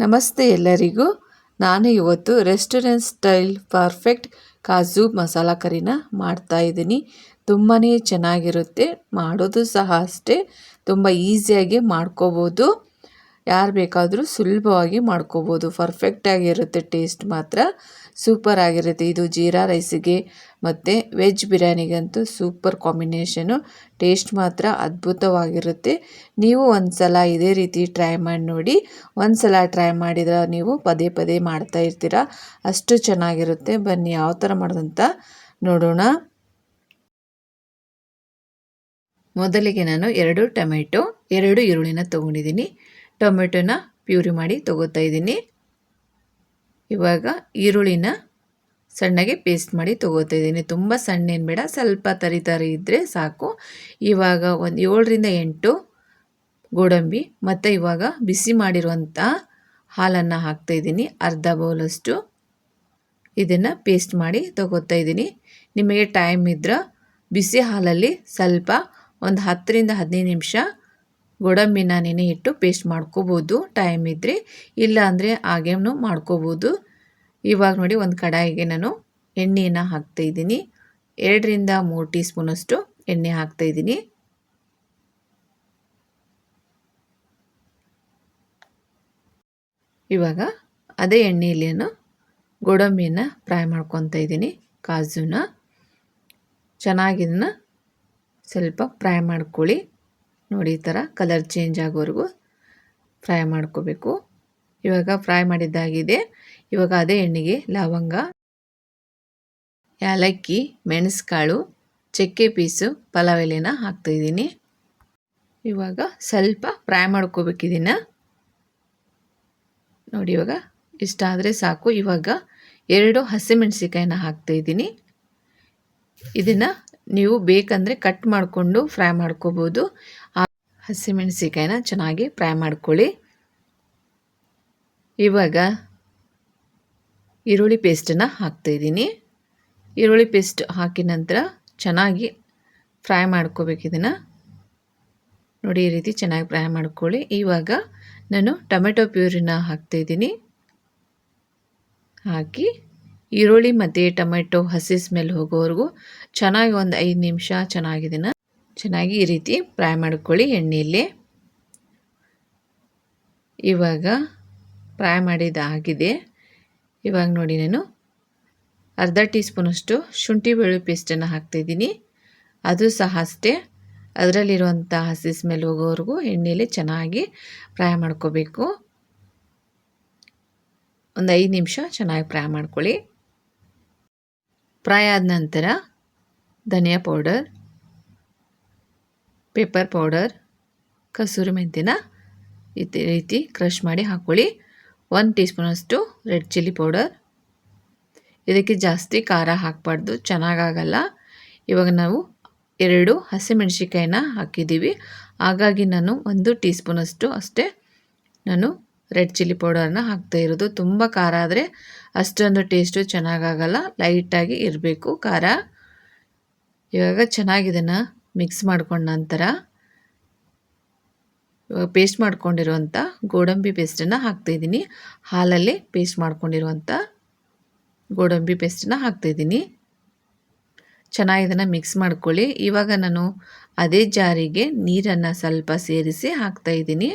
ನಮಸ್ತೆ ಎಲ್ಲರಿಗೂ. ನಾನು ಇವತ್ತು ರೆಸ್ಟೋರೆಂಟ್ ಸ್ಟೈಲ್ ಪರ್ಫೆಕ್ಟ್ ಕಾಜು ಮಸಾಲ ಕರಿನ ಮಾಡ್ತಾ ಇದ್ದೀನಿ. ತುಂಬಾ ಚೆನ್ನಾಗಿರುತ್ತೆ. ಮಾಡೋದು ಸಹ ಅಷ್ಟೇ. ತುಂಬ ಈಸಿಯಾಗಿ ಮಾಡ್ಕೋಬೋದು. ಯಾರು ಬೇಕಾದರೂ ಸುಲಭವಾಗಿ ಮಾಡ್ಕೋಬೋದು. ಪರ್ಫೆಕ್ಟಾಗಿರುತ್ತೆ ಟೇಸ್ಟ್ ಮಾತ್ರ. ಸೂಪರ್ ಆಗಿರುತ್ತೆ. ಇದು ಜೀರಾ ರೈಸಿಗೆ ಮತ್ತು ವೆಜ್ ಬಿರಿಯಾನಿಗಂತೂ ಸೂಪರ್ ಕಾಂಬಿನೇಷನು ಟೇಸ್ಟ್ ಮಾತ್ರ ಅದ್ಭುತವಾಗಿರುತ್ತೆ. ನೀವು ಒಂದು ಸಲ ಇದೇ ರೀತಿ ಟ್ರೈ ಮಾಡಿ ನೋಡಿ. ಒಂದು ಸಲ ಟ್ರೈ ಮಾಡಿದ್ರೆ ನೀವು ಪದೇ ಪದೇ ಮಾಡ್ತಾ ಇರ್ತೀರ. ಅಷ್ಟು ಚೆನ್ನಾಗಿರುತ್ತೆ. ಬನ್ನಿ ಯಾವ ಥರ ಮಾಡೋದಂತ ನೋಡೋಣ. ಮೊದಲಿಗೆ ನಾನು ಎರಡು ಟೊಮೆಟೊ, ಎರಡು ಈರುಳ್ಳಿನ ತೊಗೊಂಡಿದ್ದೀನಿ. ಟೊಮೆಟೊನ ಪ್ಯೂರಿ ಮಾಡಿ ತಗೋತಾ ಇದ್ದೀನಿ. ಇವಾಗ ಈರುಳ್ಳಿನ ಸಣ್ಣಗೆ ಪೇಸ್ಟ್ ಮಾಡಿ ತೊಗೋತಾ ಇದ್ದೀನಿ. ತುಂಬ ಸಣ್ಣೇನು ಬೇಡ, ಸ್ವಲ್ಪ ತರಿ ತರಿ ಇದ್ದರೆ ಸಾಕು. ಇವಾಗ ಒಂದು ಏಳರಿಂದ ಎಂಟು ಗೋಡಂಬಿ ಮತ್ತು ಇವಾಗ ಬಿಸಿ ಮಾಡಿರುವಂಥ ಹಾಲನ್ನು ಹಾಕ್ತಾಯಿದ್ದೀನಿ ಅರ್ಧ ಬೌಲಷ್ಟು ಇದನ್ನು ಪೇಸ್ಟ್ ಮಾಡಿ ತೊಗೋತಾ ಇದ್ದೀನಿ. ನಿಮಗೆ ಟೈಮ್ ಇದ್ರೆ ಬಿಸಿ ಹಾಲಲ್ಲಿ ಸ್ವಲ್ಪ ಒಂದು ಹತ್ತರಿಂದ ಹದಿನೈದು ನಿಮಿಷ ಗೋಡಂಬಿನ ನೆನೆ ಇಟ್ಟು ಪೇಸ್ಟ್ ಮಾಡ್ಕೋಬೋದು. ಟೈಮ್ ಇದ್ದರೆ ಇಲ್ಲ ಅಂದರೆ ಹಾಗೇನು ಮಾಡ್ಕೋಬೋದು. ಇವಾಗ ನೋಡಿ ಒಂದು ಕಡಾಯಿಗೆ ನಾನು ಎಣ್ಣೆಯನ್ನು ಹಾಕ್ತಾಯಿದ್ದೀನಿ ಎರಡರಿಂದ ಮೂರು ಟೀ ಸ್ಪೂನಷ್ಟು ಎಣ್ಣೆ ಹಾಕ್ತಾಯಿದ್ದೀನಿ ಇವಾಗ ಅದೇ ಎಣ್ಣೆಯಲ್ಲಿ ನಾನು ಗೋಡಂಬಿಯನ್ನು ಫ್ರೈ ಮಾಡ್ಕೊತಾ ಇದ್ದೀನಿ, ಕಾಜುನ. ಚೆನ್ನಾಗಿದನ್ನು ಸ್ವಲ್ಪ ಫ್ರೈ ಮಾಡ್ಕೊಳ್ಳಿ. ನೋಡಿ ಈ ಥರ ಕಲರ್ ಚೇಂಜ್ ಆಗೋವರೆಗೂ ಫ್ರೈ ಮಾಡ್ಕೋಬೇಕು. ಇವಾಗ ಫ್ರೈ ಮಾಡಿದ್ದಾಗಿದೆ. ಇವಾಗ ಅದೇ ಎಣ್ಣೆಗೆ ಲವಂಗ, ಏಲಕ್ಕಿ, ಮೆಣಸುಕಾಳು, ಚಕ್ಕೆ ಪೀಸು, ಪಲಾವ್ ಎಲೆನ ಹಾಕ್ತಾಯಿದ್ದೀನಿ ಇವಾಗ ಸ್ವಲ್ಪ ಫ್ರೈ ಮಾಡ್ಕೋಬೇಕಿದ್ದೀನ ನೋಡಿ ಇವಾಗ ಇಷ್ಟ ಆದರೆ ಸಾಕು. ಇವಾಗ ಎರಡು ಹಸಿಮೆಣಸಿಕಾಯಿನ ಹಾಕ್ತಾಯಿದ್ದೀನಿ ಇದನ್ನು ನೀವು ಬೇಕಂದರೆ ಕಟ್ ಮಾಡಿಕೊಂಡು ಫ್ರೈ ಮಾಡ್ಕೋಬೋದು. ಹಸಿಮೆಣಸಿಕಾಯಿನ ಚೆನ್ನಾಗಿ ಫ್ರೈ ಮಾಡ್ಕೊಳ್ಳಿ. ಇವಾಗ ಈರುಳ್ಳಿ ಪೇಸ್ಟನ್ನು ಹಾಕ್ತಾಯಿದ್ದೀನಿ ಈರುಳ್ಳಿ ಪೇಸ್ಟ್ ಹಾಕಿದ ನಂತರ ಚೆನ್ನಾಗಿ ಫ್ರೈ ಮಾಡ್ಕೋಬೇಕು ಇದನ್ನು. ನೋಡಿ, ಈ ರೀತಿ ಚೆನ್ನಾಗಿ ಫ್ರೈ ಮಾಡ್ಕೊಳ್ಳಿ. ಇವಾಗ ನಾನು ಟೊಮೆಟೊ ಪ್ಯೂರಿನ ಹಾಕ್ತಾಯಿದ್ದೀನಿ ಹಾಕಿ ಈರುಳ್ಳಿ ಮತ್ತು ಟೊಮೆಟೊ ಹಸಿ ಸ್ಮೆಲ್ ಹೋಗೋವರೆಗೂ ಚೆನ್ನಾಗಿ ಒಂದು ಐದು ನಿಮಿಷ ಚೆನ್ನಾಗಿದನ್ನು ಚೆನ್ನಾಗಿ ಈ ರೀತಿ ಫ್ರೈ ಮಾಡ್ಕೊಳ್ಳಿ ಎಣ್ಣೆಯಲ್ಲಿ. ಇವಾಗ ಫ್ರೈ ಮಾಡಿದಾಗಿದೆ ಇವಾಗ ನೋಡಿ ನಾನು ಅರ್ಧ ಟೀ ಸ್ಪೂನಷ್ಟು ಶುಂಠಿ ಬೆಳ್ಳುಳ್ಳಿ ಪೇಸ್ಟನ್ನು ಹಾಕ್ತಿದ್ದೀನಿ. ಅದು ಸಹ ಅಷ್ಟೇ. ಅದರಲ್ಲಿರುವಂಥ ಹಸಿ ಸ್ಮೆಲ್ ಹೋಗೋವರೆಗೂ ಎಣ್ಣೆಯಲ್ಲಿ ಚೆನ್ನಾಗಿ ಫ್ರೈ ಮಾಡ್ಕೋಬೇಕು. ಒಂದು ಐದು ನಿಮಿಷ ಚೆನ್ನಾಗಿ ಫ್ರೈ ಮಾಡ್ಕೊಳ್ಳಿ. ಫ್ರೈ ಆದ ನಂತರ dhaniya powder, pepper powder, kasuri ಮೆಂತಿನ ಈ ರೀತಿ ಕ್ರಷ್ ಮಾಡಿ ಹಾಕ್ಕೊಳ್ಳಿ ಒಂದು ಟೀ ಸ್ಪೂನಷ್ಟು ರೆಡ್ ಚಿಲ್ಲಿ ಪೌಡರ್. ಇದಕ್ಕೆ ಜಾಸ್ತಿ ಖಾರ ಹಾಕಬಾರ್ದು, ಚೆನ್ನಾಗಾಗಲ್ಲ. ಇವಾಗ ನಾವು ಎರಡು ಹಸಿಮೆಣ್ಸಿಕಾಯಿನ ಹಾಕಿದ್ದೀವಿ. ಹಾಗಾಗಿ ನಾನು ಒಂದು ಟೀ ಸ್ಪೂನಷ್ಟು ಅಷ್ಟೇ ನಾನು ರೆಡ್ ಚಿಲ್ಲಿ ಪೌಡರ್ನ ಹಾಕ್ತಾ ಇರೋದು. ತುಂಬ ಖಾರ ಆದರೆ ಅಷ್ಟೊಂದು ಟೇಸ್ಟು ಚೆನ್ನಾಗಾಗಲ್ಲ. ಲೈಟಾಗಿ ಇರಬೇಕು ಖಾರ. ಇವಾಗ ಚೆನ್ನಾಗಿದನ್ನು ಮಿಕ್ಸ್ ಮಾಡ್ಕೊಂಡ ನಂತರ ಪೇಸ್ಟ್ ಮಾಡ್ಕೊಂಡಿರುವಂಥ ಗೋಡಂಬಿ ಪೇಸ್ಟನ್ನು ಹಾಕ್ತಾಯಿದ್ದೀನಿ ಹಾಲಲ್ಲಿ ಪೇಸ್ಟ್ ಮಾಡ್ಕೊಂಡಿರುವಂಥ ಗೋಡಂಬಿ ಪೇಸ್ಟನ್ನು ಹಾಕ್ತಾಯಿದ್ದೀನಿ ಚೆನ್ನಾಗಿ ಇದನ್ನು ಮಿಕ್ಸ್ ಮಾಡ್ಕೊಳ್ಳಿ. ಇವಾಗ ನಾನು ಅದೇ ಜಾರಿಗೆ ನೀರನ್ನು ಸ್ವಲ್ಪ ಸೇರಿಸಿ ಹಾಕ್ತಾಯಿದ್ದೀನಿ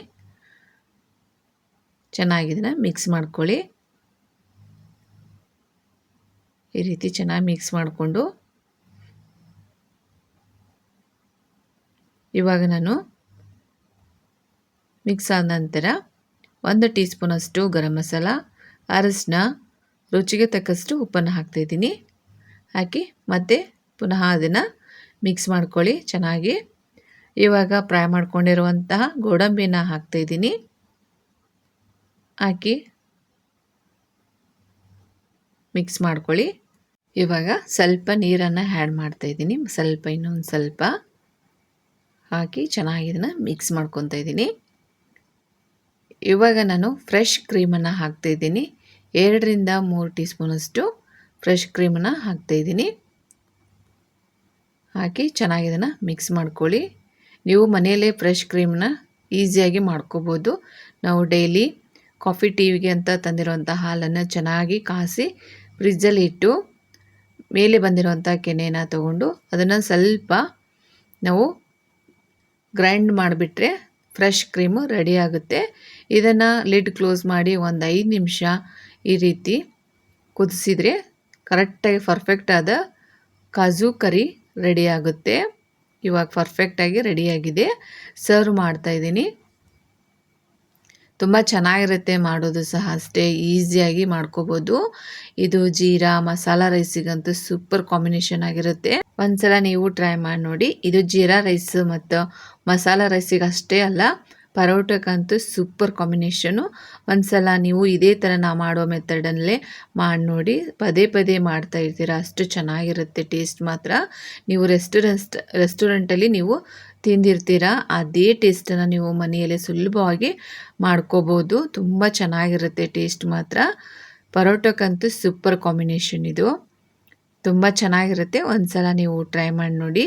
ಚೆನ್ನಾಗಿದನ್ನು ಮಿಕ್ಸ್ ಮಾಡ್ಕೊಳ್ಳಿ. ಈ ರೀತಿ ಚೆನ್ನಾಗಿ ಮಿಕ್ಸ್ ಮಾಡಿಕೊಂಡು. ಇವಾಗ ನಾನು ಮಿಕ್ಸ್ ಆದ ನಂತರ ಒಂದು ಟೀ ಸ್ಪೂನಷ್ಟು ಗರಂ ಮಸಾಲ ಅರಸಿನ ರುಚಿಗೆ ತಕ್ಕಷ್ಟು ಉಪ್ಪನ್ನು ಹಾಕ್ತಾಯಿದ್ದೀನಿ ಹಾಕಿ ಮತ್ತೆ ಪುನಃ ಅದನ್ನು ಮಿಕ್ಸ್ ಮಾಡ್ಕೊಳ್ಳಿ ಚೆನ್ನಾಗಿ. ಇವಾಗ ಫ್ರೈ ಮಾಡ್ಕೊಂಡಿರುವಂತಹ ಗೋಡಂಬಿನ ಹಾಕ್ತಾಯಿದ್ದೀನಿ ಹಾಕಿ ಮಿಕ್ಸ್ ಮಾಡ್ಕೊಳ್ಳಿ. ಇವಾಗ ಸ್ವಲ್ಪ ನೀರನ್ನು ಆ್ಯಡ್ ಮಾಡ್ತಾಯಿದ್ದೀನಿ ಸ್ವಲ್ಪ, ಇನ್ನೊಂದು ಸ್ವಲ್ಪ ಹಾಕಿ ಚೆನ್ನಾಗಿ ಇದನ್ನು ಮಿಕ್ಸ್ ಮಾಡ್ಕೊತಾ ಇದ್ದೀನಿ. ಇವಾಗ ನಾನು ಫ್ರೆಶ್ ಕ್ರೀಮನ್ನು ಹಾಕ್ತಾಯಿದ್ದೀನಿ ಎರಡರಿಂದ ಮೂರು ಟೀ ಸ್ಪೂನಷ್ಟು ಫ್ರೆಶ್ ಕ್ರೀಮನ್ನು ಹಾಕ್ತಾಯಿದ್ದೀನಿ ಹಾಕಿ ಚೆನ್ನಾಗಿ ಇದನ್ನು ಮಿಕ್ಸ್ ಮಾಡ್ಕೊಳ್ಳಿ. ನೀವು ಮನೆಯಲ್ಲೇ ಫ್ರೆಶ್ ಕ್ರೀಮನ್ನ ಈಸಿಯಾಗಿ ಮಾಡ್ಕೋಬೋದು. ನಾವು ಡೈಲಿ ಕಾಫಿ ಟೀವಿಗೆ ಅಂತ ತಂದಿರುವಂಥ ಹಾಲನ್ನು ಚೆನ್ನಾಗಿ ಕಾಸಿ ಫ್ರಿಜ್ಜಲ್ಲಿ ಇಟ್ಟು ಮೇಲೆ ಬಂದಿರುವಂಥ ಕೆನೆನ ತಗೊಂಡು ಅದನ್ನು ಸ್ವಲ್ಪ ನಾವು ಗ್ರೈಂಡ್ ಮಾಡಿಬಿಟ್ರೆ ಫ್ರೆಶ್ ಕ್ರೀಮು ರೆಡಿ ಆಗುತ್ತೆ. ಇದನ್ನು ಲಿಡ್ ಕ್ಲೋಸ್ ಮಾಡಿ ಒಂದು ಐದು ನಿಮಿಷ ಈ ರೀತಿ ಕುದಿಸಿದರೆ ಕರೆಕ್ಟಾಗಿ ಪರ್ಫೆಕ್ಟ್ ಆದ ಕಾಜು ಕರಿ ರೆಡಿ ಆಗುತ್ತೆ. ಇವಾಗ ಪರ್ಫೆಕ್ಟಾಗಿ ರೆಡಿಯಾಗಿದೆ. ಸರ್ವ್ ಮಾಡ್ತಾಯಿದ್ದೀನಿ ತುಂಬ ಚೆನ್ನಾಗಿರುತ್ತೆ ಮಾಡೋದು ಸಹ ಅಷ್ಟೇ, ಈಸಿಯಾಗಿ ಮಾಡ್ಕೋಬೋದು. ಇದು ಜೀರಾ, ಮಸಾಲ ರೈಸಿಗಂತೂ ಸೂಪರ್ ಕಾಂಬಿನೇಷನ್ ಆಗಿರುತ್ತೆ. ಒಂದ್ಸಲ ನೀವು ಟ್ರೈ ಮಾಡಿ ನೋಡಿ. ಇದು ಜೀರಾ ರೈಸ್ ಮತ್ತು ಮಸಾಲ ರೈಸಿಗೆ ಅಷ್ಟೇ ಅಲ್ಲ, ಪರೋಟಕ್ಕಂತೂ ಸೂಪರ್ ಕಾಂಬಿನೇಷನು. ಒಂದ್ಸಲ ನೀವು ಇದೇ ಥರ ನಾ ಮಾಡೋ ಮೆಥಡಲ್ಲೇ ಮಾಡಿ ನೋಡಿ. ಪದೇ ಪದೇ ಮಾಡ್ತಾ ಇರ್ತೀರ, ಅಷ್ಟು ಚೆನ್ನಾಗಿರುತ್ತೆ ಟೇಸ್ಟ್ ಮಾತ್ರ. ನೀವು ರೆಸ್ಟೋರೆಂಟ್, ರೆಸ್ಟೋರೆಂಟಲ್ಲಿ ನೀವು ತಿಂದಿರ್ತೀರ, ಅದೇ ಟೇಸ್ಟನ್ನು ನೀವು ಮನೆಯಲ್ಲೇ ಸುಲಭವಾಗಿ ಮಾಡ್ಕೋಬೋದು. ತುಂಬ ಚೆನ್ನಾಗಿರುತ್ತೆ ಟೇಸ್ಟ್ ಮಾತ್ರ. ಪರೋಟಕ್ಕಂತೂ ಸೂಪರ್ ಕಾಂಬಿನೇಷನ್ ಇದು. ತುಂಬ ಚೆನ್ನಾಗಿರುತ್ತೆ. ಒಂದು ಸಲ ನೀವು ಟ್ರೈ ಮಾಡಿ ನೋಡಿ.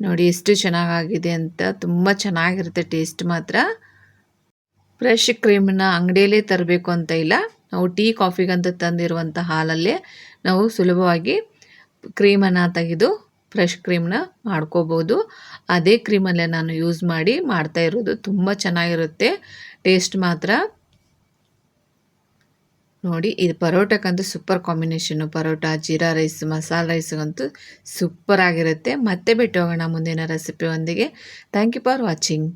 ನೋಡಿ ಎಷ್ಟು ಚೆನ್ನಾಗಾಗಿದೆ ಅಂತ. ತುಂಬ ಚೆನ್ನಾಗಿರುತ್ತೆ ಟೇಸ್ಟ್ ಮಾತ್ರ. ಫ್ರೆಶ್ ಕ್ರೀಮನ್ನ ಅಂಗಡಿಯಲ್ಲೇ ತರಬೇಕು ಅಂತ ಇಲ್ಲ. ನಾವು ಟೀ ಕಾಫಿಗಂತ ತಂದಿರುವಂಥ ಹಾಲಲ್ಲೇ ನಾವು ಸುಲಭವಾಗಿ ಕ್ರೀಮನ್ನು ತೆಗೆದು ಫ್ರೆಶ್ ಕ್ರೀಮ್ನ ಮಾಡ್ಕೋಬೋದು. ಅದೇ ಕ್ರೀಮಲ್ಲೇ ನಾನು ಯೂಸ್ ಮಾಡಿ ಮಾಡ್ತಾ ಇರೋದು ತುಂಬ ಚೆನ್ನಾಗಿರುತ್ತೆ. ಟೇಸ್ಟ್ ಮಾತ್ರ. ನೋಡಿ, ಇದು ಪರೋಟಕ್ಕಂತೂ super combination paratha, jeera rice, masala ರೈಸ್ಗಂತೂ super ಆಗಿರುತ್ತೆ ಮತ್ತೆ ಬಿಟ್ಟು ಹೋಗೋಣ ಮುಂದಿನ ರೆಸಿಪಿ ಒಂದಿಗೆ. Thank you for watching.